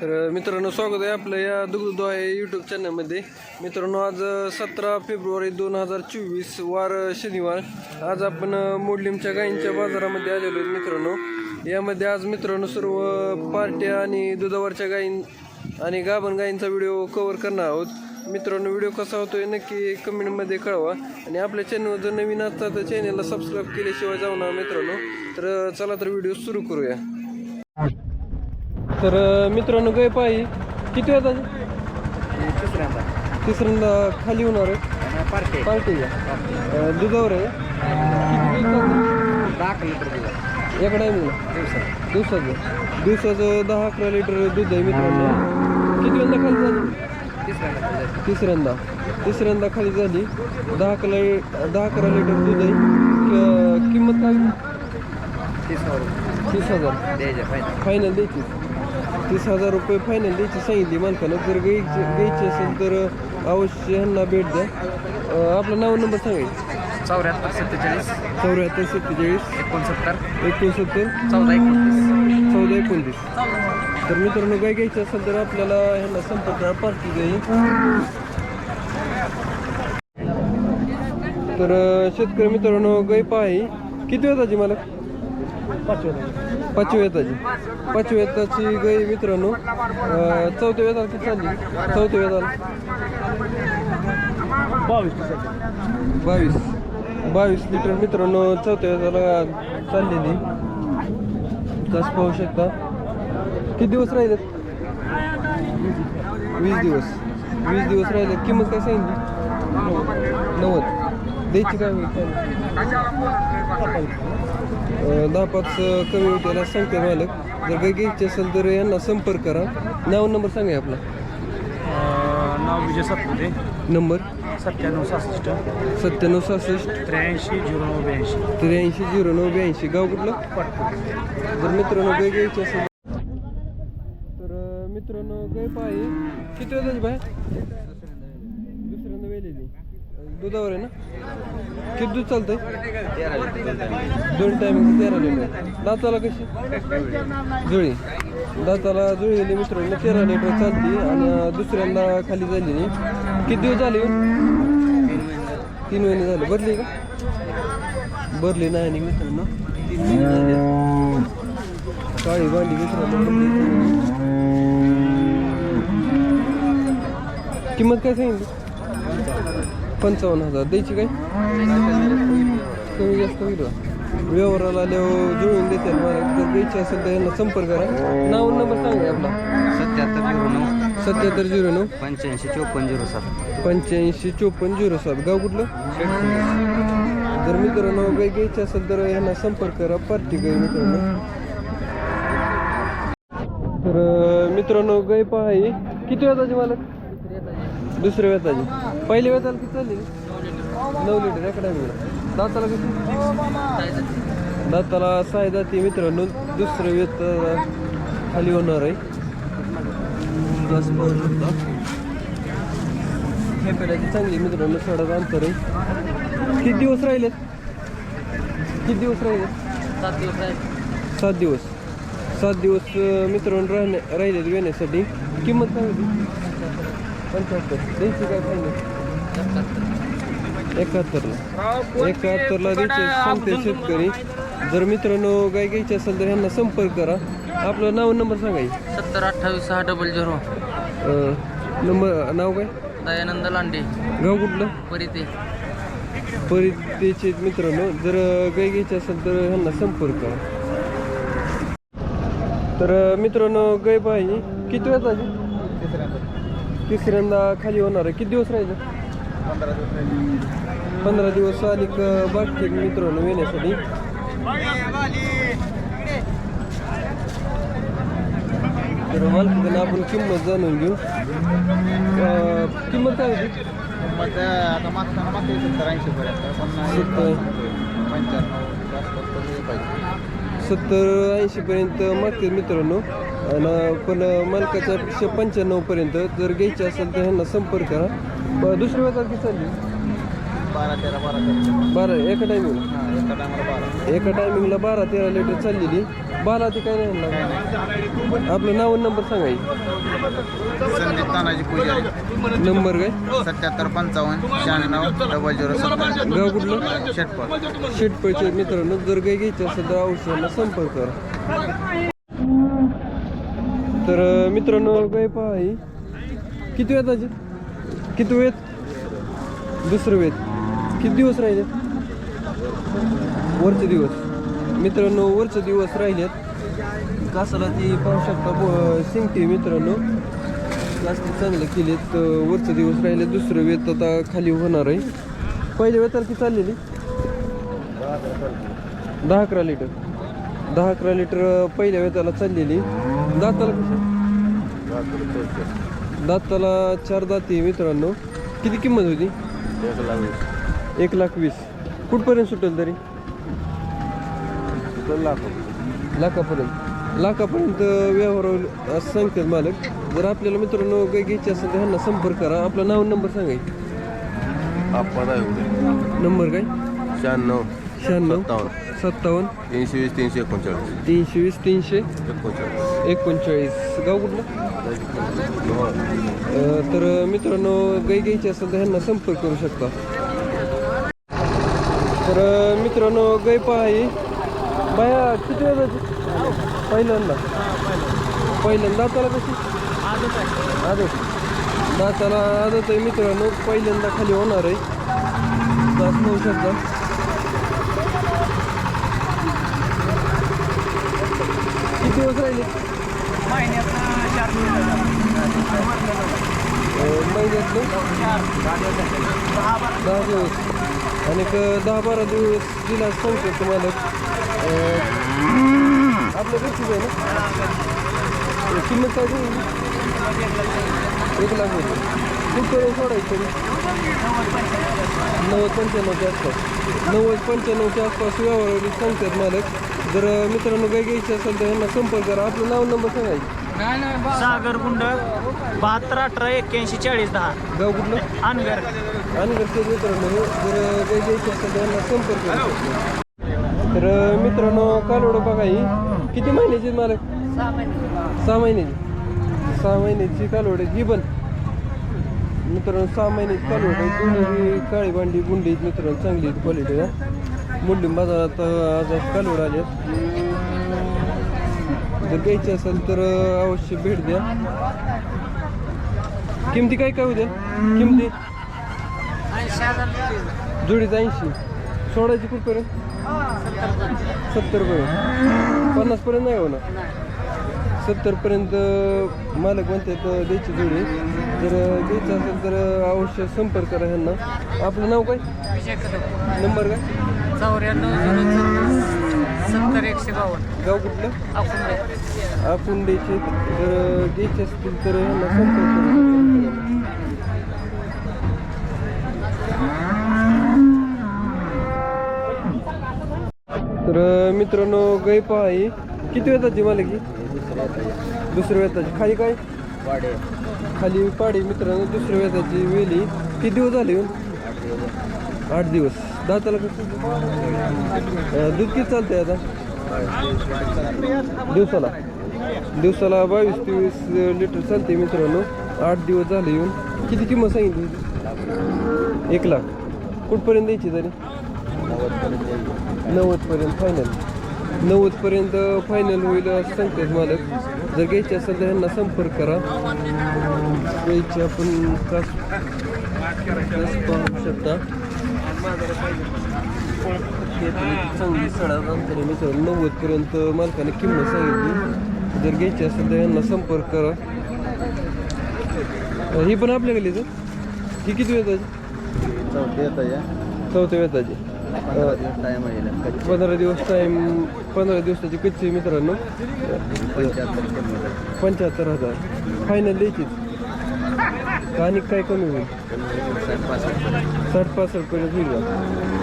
तर मित्रांनो स्वागत आहे आपलं या दुग्धद्वाय यूट्यूब चॅनलमध्ये मित्रांनो आज सतरा फेब्रुवारी दोन हजार चोवीस वार शनिवार. आज आपण मोडलिमच्या गायींच्या बाजारामध्ये आलेलो आहेत मित्रांनो. यामध्ये आज मित्रांनो सर्व पार्ट्या आणि दुधावरच्या गायीं आणि गाभण गायींचा व्हिडिओ कव्हर करणार आहोत. मित्रांनो व्हिडिओ कसा होतोय नक्की कमेंटमध्ये कळवा. आणि आपल्या चॅनलवर जर नवीन असता तर चॅनलला सबस्क्राईब केल्याशिवाय जाऊ ना मित्रांनो. तर चला तर व्हिडिओ सुरू करूया. तर मित्रांनो गाय पाही किती वेळा तिसऱ्यांदा. तिसऱ्यांदा खाली होणार आहे. पार्टी दुधावर आहे. दिवसाचं? दहा लिटर एका टायमिंगला? दिवसात दिवसाचं. दिवसाचं दहा अकरा लिटर दूध आहे मित्रांनो. किती वेळा खाली झाली. तिसऱ्यांदा. तिसऱ्यांदा खाली झाली. दहा अकरा दहा अकरा लिटर दूध आहे. किंमत काय? तीस हजार. फायनल द्यायची. तीस हजार रुपये फायनल द्यायची सांगितली मालकानं. जर घ्यायची घ्यायची असेल तर अवश्य ह्यांना भेट द्या. आपलं नाव नंबर सांगायचं चौऱ्याहत्तर सत्तेचाळीस. चौऱ्याहत्तर सत्तेचाळीस. एकोणसत्तर. एकोणसत्तर. चौदा एकोणतीस. चौदा एकोणतीस. तर मित्रांनो गाय घ्यायची असेल तर आपल्याला ह्यांना संपर्क पार्टी गाई तर शेतकरी मित्रांनो गाय पाही किती वेताची मला पाचवी वेताची पाचवी वेताची गाय मित्रांनो चौथ्या वेताला किती चालली? चौथ्या वेताला बावीस बावीस. लिटर मित्रांनो चौथ्या वेताला चाललेली. तसं पाहू शकता. किती दिवस राहिलेत? वीस दिवस. वीस दिवस राहिले किंमत काय सांगितली? नव्वद. द्यायची काय होईल? दहा पाच कमी होत्याला सांगते मालक. जर काही घ्यायची असेल तर यांना संपर्क करा. नाव नंबर सांगा आपला. नाव विजय सातपुते. नंबर? सत्त्याण्णव सहासष्ट. सत्त्याण्णव सहासष्ट. त्र्याऐंशी झिरो नऊ ब्याऐंशी. त्र्याऐंशी झिरो नऊ ब्याऐंशी. गाव कुठलं? जर मित्रांनो गाय घ्यायची असेल तर मित्रांनो गाय पाही किती वेळ झाली बाय दुसऱ्यांदा दुधावर आहे ना? किती दूध चालतंय? दोन टायमिंग तेरा लिटर. दाताला कशी? जुळी. दाताला जुळलेली मित्रांनो तेरा लिटर चालती आणि दुसऱ्यांदा खाली झालेली किती दिवस झाले हो? तीन महिने झाले. बदली का? भरली नाही आणि मित्रांनो. काळी भांडी मित्रांनो किंमत काय सांगितली? पंचावन्न हजार. द्यायची काय? कमी जास्त होईल? व्यवहाराला आल्यावर जुळून देते मला जर द्यायची असेल तर यांना संपर्क करा. नाव नंबर सांगा आपला. सत्याहत्तर झिरो नऊ. सत्याहत्तर झिरो नऊ. पंच्याऐंशी चोपन्न झिरो सात. पंच्याऐंशी चोपन्न झिरो सात. गाव कुठलं? जर मित्रांनो गाय घ्यायची असेल तर यांना संपर्क करा. पार्टी गाय मित्रांनो. तर मित्रांनो गाय पहा किती वेताची मालक? दुसऱ्या वेताची पहिल्या वेताला किती चालली? नऊ लिटर टायमिंगला दाताला किती दाताला दाती मित्रांनो. दुसरं वेत खाली होणार आहे. चांगली मित्रांनो सोडा अंतर आहे. किती दिवस राहिलेत? किती दिवस राहिले सात दिवस सात दिवस. सात दिवस अं, मित्रांनो राहण्या राहिलेत येण्यासाठी किंमत काय होती? पंच्याहत्तर. द्यायची काय फायनल? एकाहत्तरला. एकाहत्तरला द्यायचे सांगते शेतकरी. जर मित्रांनो गाय घ्यायची असेल तर ह्यांना संपर्क करा. आपलं नाव नंबर सांगायचं सत्तर अठ्ठावीस सहा डबल झिरो. नंबर नाव काय? दयानंद लांडे. गाव कुठलं? परिते. परितेचे मित्रांनो जर गाय घ्यायची असेल तर ह्यांना संपर्क करा. तर मित्रांनो गाय पाहिजे किती वेळ तिसऱ्यांदा खाली होणार आहे. किती दिवस राहिले? पंधरा दिवस आली बाकी मित्रांनो येण्यासाठी. तर मालकीकडनं आपण किंमत जाणून घेऊ. किंमत काय होती? आता मागताना मागते सत्तर ऐंशी पर्यंत सत्तर ऐंशीपर्यंत मागतील मित्रांनो. आणि पण मालकाच्या एकशे पंच्याण्णवपर्यंत जर घ्यायची असेल तर ह्यांना संपर्क करा. दुसरी वेळ तारखे चालली? बारा तेरा बारा तेरा बारा एका टायमिंगला हां एका टायमाला बारा. एका टायमिंगला बारा तेरा लिटर चाललेली. बाला ते काय नाही. म्हणणार आपलं नाव आणि नंबर सांगायचं संदीप तानाजी पुजारी. नंबर काय? सत्याहत्तर पंचावन्न शहाण्णव डबल झिरो गाव कुठलं? षटपट शेटपळचे मित्रांनो जर काही घ्यायचं असेल तर औषधांना संपर्क करा. तर मित्रांनो गाय पहा किती वेळ किती वेळ दुसरं वेळ किती दिवस राहिले वरचे दिवस. मित्रांनो वरचे दिवस राहिलेत. कासाला ती पाहू शकता ब- शिंगते मित्रांनो. प्लास्टिक चांगलं केलेत वरचे दिवस राहिले दुसरं वेत आता खाली होणार आहे. पहिल्या वेताला ती चाललेली? दहा अकरा लिटर. दहा अकरा लिटर पहिल्या वेताला चाललेली. दाताला कशी दाताला चार दाती मित्रांनो. किती किंमत होती? एक लाख वीस. कुठपर्यंत सुटेल तरी? लाखापर्यंत. लाखापर्यंत. व्यवहार असं सांगतात मालक. जर आपल्याला मित्रांनो काही घ्यायची असेल तर ह्यांना संपर्क करा. आपला नाव नंबर सांगायचं नंबर काय? शहाण्णव शहाण्णव सत्तावन्न सत्तावन्न तीनशे वीस तीनशे एकोणचाळीस. तीनशे वीस तीनशे एकोणचाळीस. एकोणचाळीस. गाव कुठलं? अं, तर मित्रांनो गाई घ्यायची असेल तर ह्यांना संपर्क करू शकता. तर मित्रांनो गाई पहा बाया किती वेळाची पहिल्यांदा. पहिल्यांदा दाताला कशी? आदत दाताला आदत आहे मित्रांनो. पहिल्यांदा खाली होणार आहे. दात पाहू शकता किती दिवस राहिले? अं, महिन्यातलं दहा दिवस. आणि एक दहा बारा दिवस दिला सांगतो तुम्हाला अं, आपल्या घरचीच आहे ना? किंमत काय एक लाख होते कुठपर्यंत सोडायचं? नव्वद पंच्याण्णवच्या आसपास. नव्वद पंच्याण्णवच्या आसपास व्यवहार सांगतात मालक जर मित्रांनो काही घ्यायची असेल तर यांना संपर्क करा. आपलं नाव नंबर सांगायचं सागर गुंड बहात्तर अठरा एक्क्याऐंशी चाळीस दहा. गाव कुठलं? अनगर. आणि घरचे मित्रांनो जर काही घ्यायचे असेल तर यांना संपर्क करू. तर मित्रांनो कालोड बघा ही. किती महिन्याची मालक? सहा महिन्याची सहा महिन्याची कालोड आहे. ही पण. मित्रांनो सहा महिन्याची कालोड आहे. दोन्ही काळी भांडी गुंडी आहेत मित्रांनो. चांगली क्वालिटी मुंडीम बाजारात आज काल उडाले जर घ्यायची असेल तर अवश्य भेट द्या. किमती काय काय उद्या किमती? जोडीचं ऐंशी. सोडायची कुठपर्यंत? सत्तर रुपये पन्नासपर्यंत नाही होणार. सत्तर पर्यंत मालक म्हणतात द्यायची जोडी जर अं, घ्यायचं असेल तर अवश्य संपर्क करा ह्यांना. आपलं नाव काय? नंबर काय? चौऱ्याण्णव झिरो सत्तर एकशे बावन्न. गाव कुठलं? आपण द्यायचे जर घ्यायचे असतील तर ह्यांना संपर्क करा. तर मित्रांनो गाई पहा ही किती वेताची मला की दुसऱ्या वेताची खाली काय? वाडे खाली पाडी मित्रांनो दुसऱ्या वेताची वेली. किती दिवस झाले येऊन? आठ दिवस. दाताला कसं? दूध किती चालतंय आता? दिवसाला. दिवसाला बावीस तेवीस लिटर चालते मित्रांनो. आठ दिवस झाले येऊन. किती किंमत सांगितली? एक लाख. कुठपर्यंत द्यायची तरी? नव्वदपर्यंत. फायनल नव्वदपर्यंत फायनल होईल असं सांगतात मालक. जर घ्यायची असेल तर ह्यांना संपर्क करा. घ्यायची आपण कास पाहू शकता. चांगली सडा अंतर मित्रांनो नव्वदपर्यंत मालकाने किंमत सांगितली. जर घ्यायची असेल तर यांना संपर्क करा. ही पण आपल्या गलीच ही किती वेताची चौथे येतं या. चौथ्या वेताची पंधरा दिवस टाईम आहे पंधरा दिवस टाईम पंधरा दिवसाची कच्ची मित्रांनो. पंच्याहत्तर किलोमीटर पंच्याहत्तर हजार. फायनल द्यायचीच आणि काय कमी होईल? साठ पासष्ट पर्यंत होईल का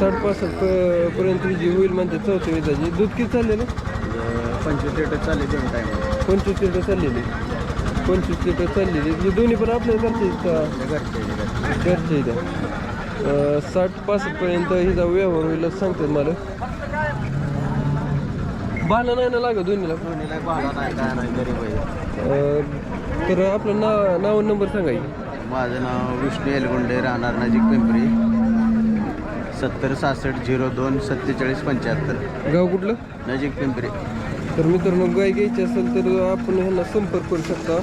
साठ पासष्ट प- पर्यंत जी होईल म्हणते चौथ्या वेदाची दूध किती चाललेलं? पंचवीस लिटर चालले दोन टाईम पंचवीस लिटर चाललेली. पंचवीस लिटर चाललेली. ही दोन्ही पण आपल्याला घरचे का? घरचे घरचे इथं साठ पासष्ट पर्यंत हिचा व्यवहार होईल असं सांगतात मला. बाला नाही ना लागत दोन्हीला? दोन्हीला भाडा नाही काय नाही गरीब आहे. अं, तर आपलं नाव नाव नंबर सांगा की. माझं नाव विष्णू एलगुंडे राहणार नजीक पिंपरी. सत्तर सहासष्ट झिरो दोन सत्तेचाळीस पंच्याहत्तर. गाव कुठलं? नजीक पिंपरी. तर मित्रांनो गाय घ्यायची असेल तर आपण ह्यांना संपर्क करू शकता.